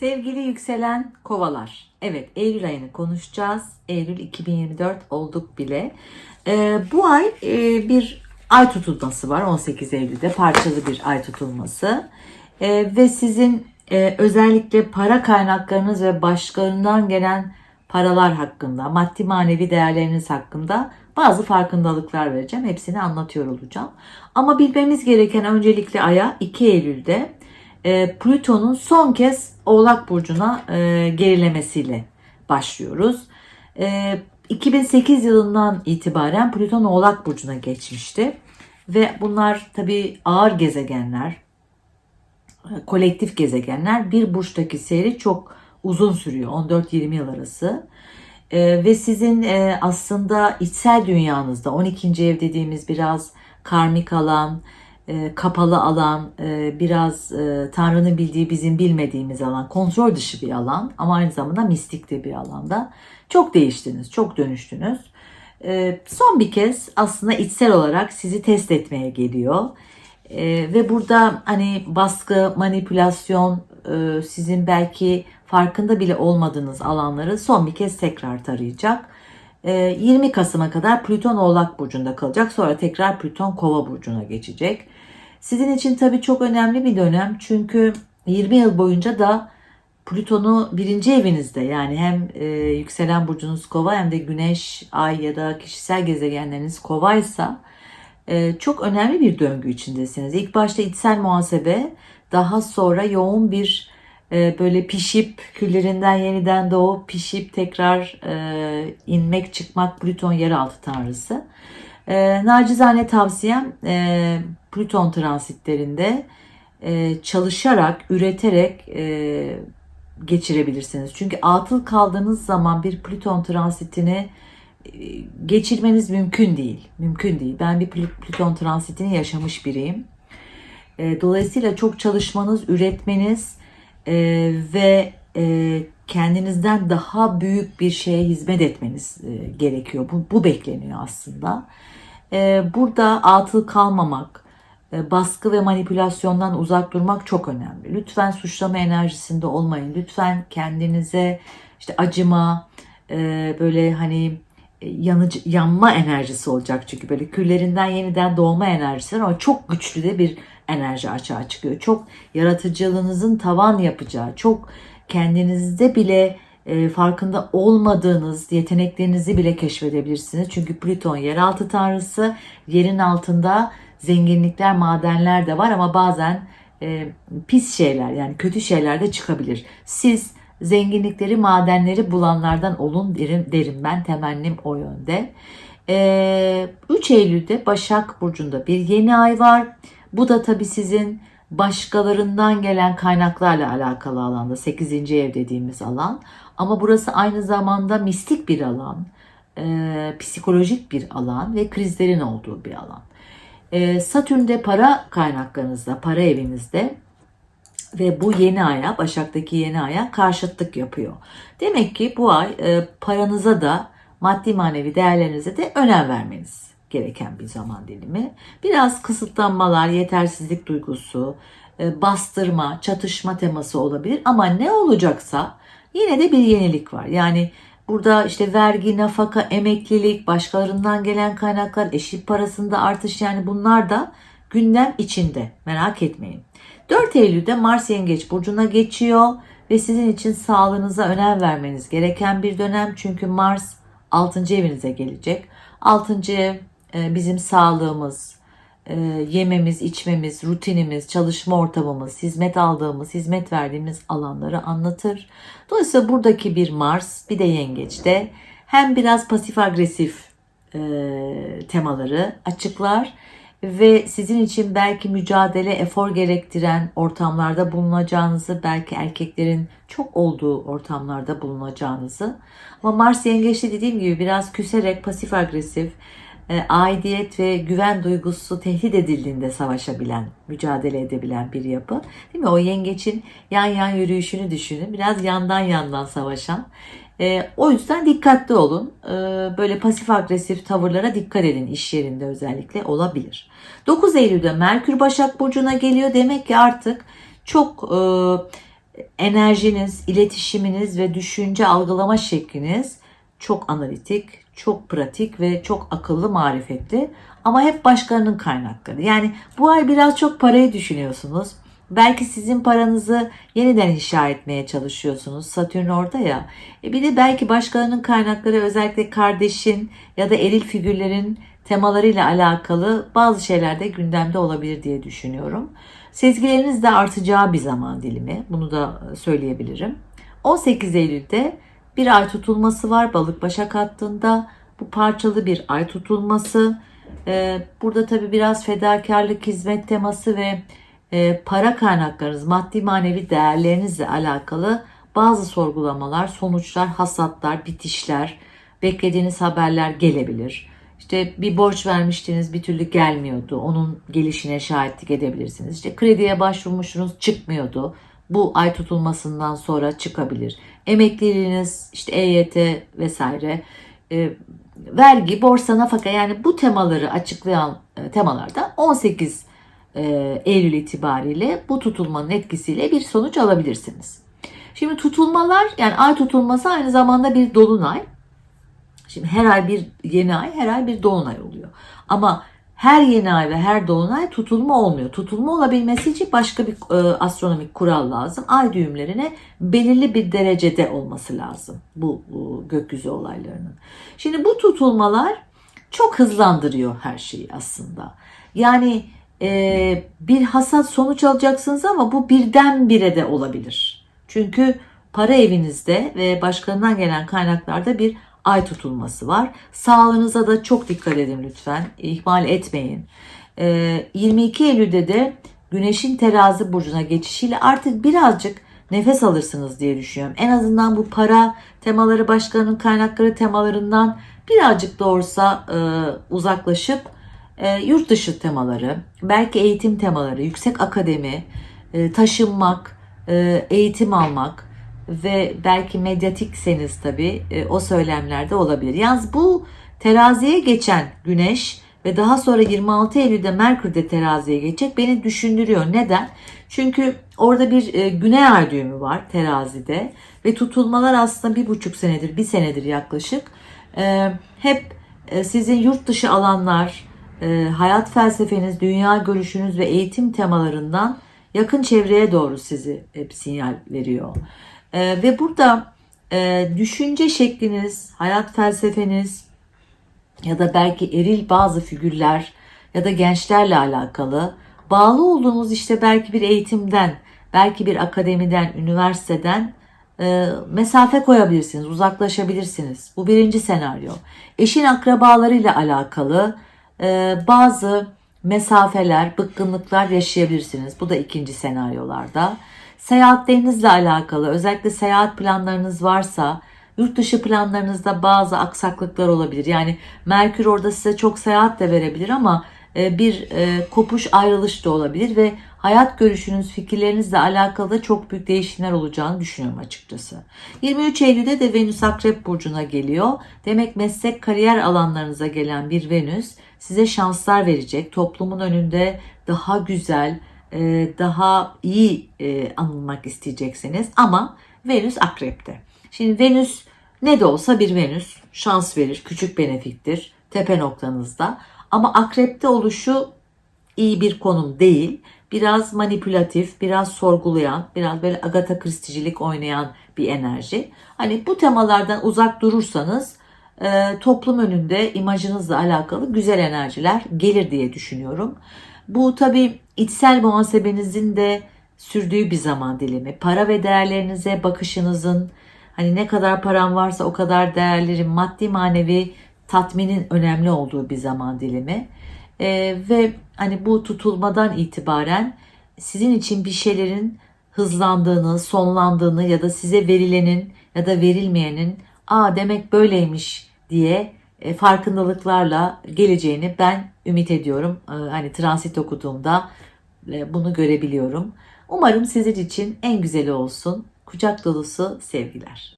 Sevgili yükselen kovalar. Evet Eylül ayını konuşacağız. Eylül 2024 olduk bile. Ee, bu ay e, bir ay tutulması var 18 Eylül'de parçalı bir ay tutulması. Ee, ve sizin e, özellikle para kaynaklarınız ve başkalarından gelen paralar hakkında, maddi manevi değerleriniz hakkında bazı farkındalıklar vereceğim. Hepsini anlatıyor olacağım. Ama bilmemiz gereken öncelikle aya 2 Eylül'de e, Plüton'un son kez Oğlak Burcu'na e, gerilemesiyle başlıyoruz. E, 2008 yılından itibaren Plüton Oğlak Burcu'na geçmişti. Ve bunlar tabii ağır gezegenler, e, kolektif gezegenler. Bir burçtaki seyri çok uzun sürüyor. 14-20 yıl arası. E, ve sizin e, aslında içsel dünyanızda 12. ev dediğimiz biraz karmik alan, e, kapalı alan, e, biraz e, Tanrı'nın bildiği bizim bilmediğimiz alan, kontrol dışı bir alan ama aynı zamanda mistik de bir alanda. Çok değiştiniz, çok dönüştünüz. Son bir kez aslında içsel olarak sizi test etmeye geliyor. Ve burada hani baskı, manipülasyon, sizin belki farkında bile olmadığınız alanları son bir kez tekrar tarayacak. 20 Kasım'a kadar Plüton Oğlak Burcu'nda kalacak. Sonra tekrar Plüton Kova Burcu'na geçecek. Sizin için tabii çok önemli bir dönem. Çünkü 20 yıl boyunca da Plüton'u birinci evinizde yani hem e, yükselen burcunuz kova hem de güneş, ay ya da kişisel gezegenleriniz kovaysa e, çok önemli bir döngü içindesiniz. İlk başta içsel muhasebe daha sonra yoğun bir e, böyle pişip küllerinden yeniden doğup pişip tekrar e, inmek çıkmak Plüton yeraltı tanrısı. E, nacizane tavsiyem e, Plüton transitlerinde e, çalışarak, üreterek e, geçirebilirsiniz. Çünkü atıl kaldığınız zaman bir Plüton transitini e, geçirmeniz mümkün değil. Mümkün değil. Ben bir Plüton transitini yaşamış biriyim. E, dolayısıyla çok çalışmanız, üretmeniz e, ve kendinizden daha büyük bir şeye hizmet etmeniz gerekiyor. Bu, bu bekleniyor aslında. E, burada atıl kalmamak, e, baskı ve manipülasyondan uzak durmak çok önemli. Lütfen suçlama enerjisinde olmayın. Lütfen kendinize işte acıma, e, böyle hani e, yanıcı, yanma enerjisi olacak çünkü böyle küllerinden yeniden doğma enerjisi ama çok güçlü de bir enerji açığa çıkıyor. Çok yaratıcılığınızın tavan yapacağı, çok kendinizde bile e, farkında olmadığınız yeteneklerinizi bile keşfedebilirsiniz. Çünkü Plüton yeraltı tanrısı, yerin altında zenginlikler, madenler de var ama bazen e, pis şeyler yani kötü şeyler de çıkabilir. Siz zenginlikleri, madenleri bulanlardan olun derim, derim ben temennim o yönde. E, 3 Eylül'de Başak Burcu'nda bir yeni ay var. Bu da tabii sizin başkalarından gelen kaynaklarla alakalı alanda 8. ev dediğimiz alan. Ama burası aynı zamanda mistik bir alan, e, psikolojik bir alan ve krizlerin olduğu bir alan. E, Satürn'de para kaynaklarınızda, para evinizde ve bu yeni aya, Başak'taki yeni aya karşıtlık yapıyor. Demek ki bu ay e, paranıza da maddi manevi değerlerinize de önem vermeniz gereken bir zaman dilimi. Biraz kısıtlanmalar, yetersizlik duygusu, e, bastırma, çatışma teması olabilir ama ne olacaksa yine de bir yenilik var. Yani burada işte vergi, nafaka, emeklilik, başkalarından gelen kaynaklar, eşit parasında artış yani bunlar da gündem içinde. Merak etmeyin. 4 Eylül'de Mars Yengeç burcuna geçiyor ve sizin için sağlığınıza önem vermeniz gereken bir dönem çünkü Mars 6. evinize gelecek. 6. ev bizim sağlığımız, e, yememiz, içmemiz, rutinimiz, çalışma ortamımız, hizmet aldığımız, hizmet verdiğimiz alanları anlatır. Dolayısıyla buradaki bir Mars, bir de Yengeç'te hem biraz pasif agresif e, temaları açıklar ve sizin için belki mücadele, efor gerektiren ortamlarda bulunacağınızı, belki erkeklerin çok olduğu ortamlarda bulunacağınızı. Ama Mars yengeçte dediğim gibi biraz küserek, pasif agresif, e, aidiyet ve güven duygusu tehdit edildiğinde savaşabilen, mücadele edebilen bir yapı. Değil mi? O yengeçin yan yan yürüyüşünü düşünün. Biraz yandan yandan savaşan. E, o yüzden dikkatli olun. E, böyle pasif agresif tavırlara dikkat edin iş yerinde özellikle olabilir. 9 Eylül'de Merkür Başak Burcu'na geliyor. Demek ki artık çok e, enerjiniz, iletişiminiz ve düşünce algılama şekliniz çok analitik, çok pratik ve çok akıllı, marifetli ama hep başkalarının kaynakları. Yani bu ay biraz çok parayı düşünüyorsunuz. Belki sizin paranızı yeniden inşa etmeye çalışıyorsunuz. Satürn orada ya. E bir de belki başkalarının kaynakları özellikle kardeşin ya da eril figürlerin temalarıyla alakalı bazı şeyler de gündemde olabilir diye düşünüyorum. Sezgileriniz de artacağı bir zaman dilimi. Bunu da söyleyebilirim. 18 Eylül'de bir ay tutulması var balık başak hattında. Bu parçalı bir ay tutulması. Ee, burada tabi biraz fedakarlık, hizmet teması ve e, para kaynaklarınız, maddi manevi değerlerinizle alakalı bazı sorgulamalar, sonuçlar, hasatlar, bitişler, beklediğiniz haberler gelebilir. İşte bir borç vermiştiniz bir türlü gelmiyordu. Onun gelişine şahitlik edebilirsiniz. İşte krediye başvurmuşsunuz çıkmıyordu. Bu ay tutulmasından sonra çıkabilir. Emekliliğiniz, işte EYT vesaire, e, vergi, borsa, nafaka yani bu temaları açıklayan e, temalarda 18 e, Eylül itibariyle bu tutulmanın etkisiyle bir sonuç alabilirsiniz. Şimdi tutulmalar yani ay tutulması aynı zamanda bir dolunay. Şimdi her ay bir yeni ay, her ay bir dolunay oluyor. Ama her yeni ay ve her dolunay tutulma olmuyor. Tutulma olabilmesi için başka bir e, astronomik kural lazım. Ay düğümlerine belirli bir derecede olması lazım bu, bu gökyüzü olaylarının. Şimdi bu tutulmalar çok hızlandırıyor her şeyi aslında. Yani e, bir hasat sonuç alacaksınız ama bu birdenbire de olabilir. Çünkü para evinizde ve başkalarından gelen kaynaklarda bir ay tutulması var. Sağlığınıza da çok dikkat edin lütfen. İhmal etmeyin. E, 22 Eylül'de de Güneşin terazi burcuna geçişiyle artık birazcık nefes alırsınız diye düşünüyorum. En azından bu para temaları, başkalarının kaynakları temalarından birazcık da e, uzaklaşıp e, yurt dışı temaları, belki eğitim temaları, yüksek akademi, e, taşınmak, e, eğitim almak ve belki medyatikseniz tabii e, o söylemlerde olabilir. Yalnız bu teraziye geçen güneş ve daha sonra 26 Eylül'de Merkür de teraziye geçecek beni düşündürüyor. Neden? Çünkü orada bir e, güney ay düğümü var terazide ve tutulmalar aslında bir buçuk senedir, bir senedir yaklaşık. E, hep sizin yurt dışı alanlar, hayat felsefeniz, dünya görüşünüz ve eğitim temalarından yakın çevreye doğru sizi hep sinyal veriyor. E, ve burada e, düşünce şekliniz, hayat felsefeniz ya da belki eril bazı figürler ya da gençlerle alakalı bağlı olduğunuz işte belki bir eğitimden, belki bir akademiden, üniversiteden e, mesafe koyabilirsiniz, uzaklaşabilirsiniz. Bu birinci senaryo. Eşin akrabalarıyla alakalı e, bazı mesafeler, bıkkınlıklar yaşayabilirsiniz. Bu da ikinci senaryolarda. Seyahatlerinizle alakalı, özellikle seyahat planlarınız varsa, yurt dışı planlarınızda bazı aksaklıklar olabilir. Yani Merkür orada size çok seyahat de verebilir ama e, bir e, kopuş ayrılış da olabilir ve hayat görüşünüz, fikirlerinizle alakalı da çok büyük değişimler olacağını düşünüyorum açıkçası. 23 Eylül'de de Venüs Akrep Burcu'na geliyor. Demek meslek kariyer alanlarınıza gelen bir Venüs size şanslar verecek. Toplumun önünde daha güzel, daha iyi anılmak isteyeceksiniz ama Venüs Akrep'te. Şimdi Venüs ne de olsa bir Venüs şans verir, küçük benefiktir tepe noktanızda. Ama akrepte oluşu iyi bir konum değil. Biraz manipülatif, biraz sorgulayan, biraz böyle Agatha Christie'cilik oynayan bir enerji. Hani bu temalardan uzak durursanız e, toplum önünde imajınızla alakalı güzel enerjiler gelir diye düşünüyorum. Bu tabi içsel muhasebenizin de sürdüğü bir zaman dilimi. Para ve değerlerinize bakışınızın, Hani ne kadar param varsa o kadar değerlerim, maddi manevi tatminin önemli olduğu bir zaman dilimi. Ee, ve hani bu tutulmadan itibaren sizin için bir şeylerin hızlandığını, sonlandığını ya da size verilenin ya da verilmeyenin aa demek böyleymiş diye e, farkındalıklarla geleceğini ben ümit ediyorum. E, hani transit okuduğumda e, bunu görebiliyorum. Umarım sizin için en güzeli olsun. Kucak dolusu sevgiler.